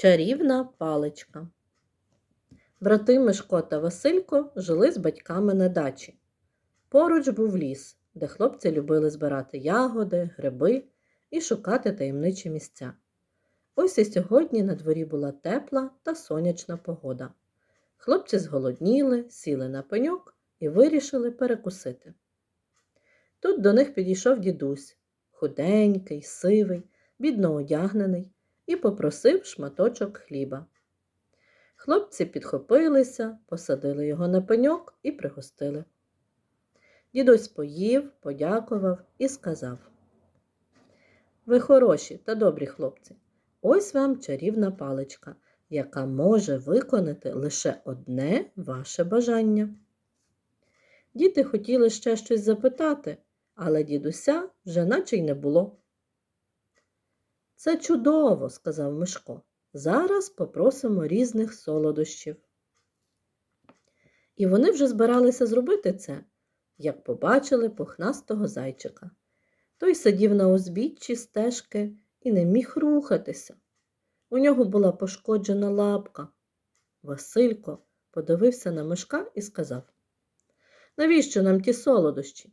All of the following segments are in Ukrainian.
Чарівна паличка. Брати Мишко та Василько жили з батьками на дачі. Поруч був ліс, де хлопці любили збирати ягоди, гриби і шукати таємничі місця. Ось і сьогодні на дворі була тепла та сонячна погода. Хлопці зголодніли, сіли на пеньок і вирішили перекусити. Тут до них підійшов дідусь, худенький, сивий, бідно одягнений, і попросив шматочок хліба. Хлопці підхопилися, посадили його на пеньок і пригостили. Дідусь поїв, подякував і сказав: Ви хороші та добрі хлопці, ось вам чарівна паличка, яка може виконати лише одне ваше бажання. Діти хотіли ще щось запитати, але дідуся вже наче й не було. Це чудово, сказав Мишко. Зараз попросимо різних солодощів. І вони вже збиралися зробити це, як побачили пухнастого зайчика. Той сидів на узбіччі стежки і не міг рухатися. У нього була пошкоджена лапка. Василько подивився на мишка і сказав: Навіщо нам ті солодощі?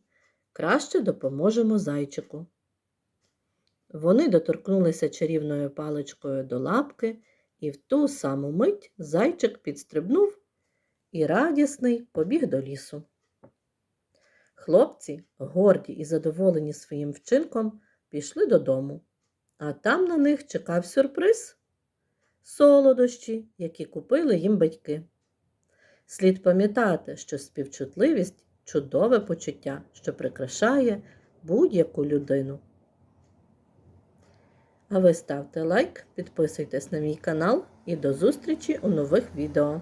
Краще допоможемо зайчику. Вони доторкнулися чарівною паличкою до лапки, і в ту саму мить зайчик підстрибнув і радісний побіг до лісу. Хлопці, горді і задоволені своїм вчинком, пішли додому, а там на них чекав сюрприз солодощі, які купили їм батьки. Слід пам'ятати, що співчутливість чудове почуття, що прикрашає будь-яку людину. А ви ставте лайк, підписуйтесь на мій канал і до зустрічі у нових відео.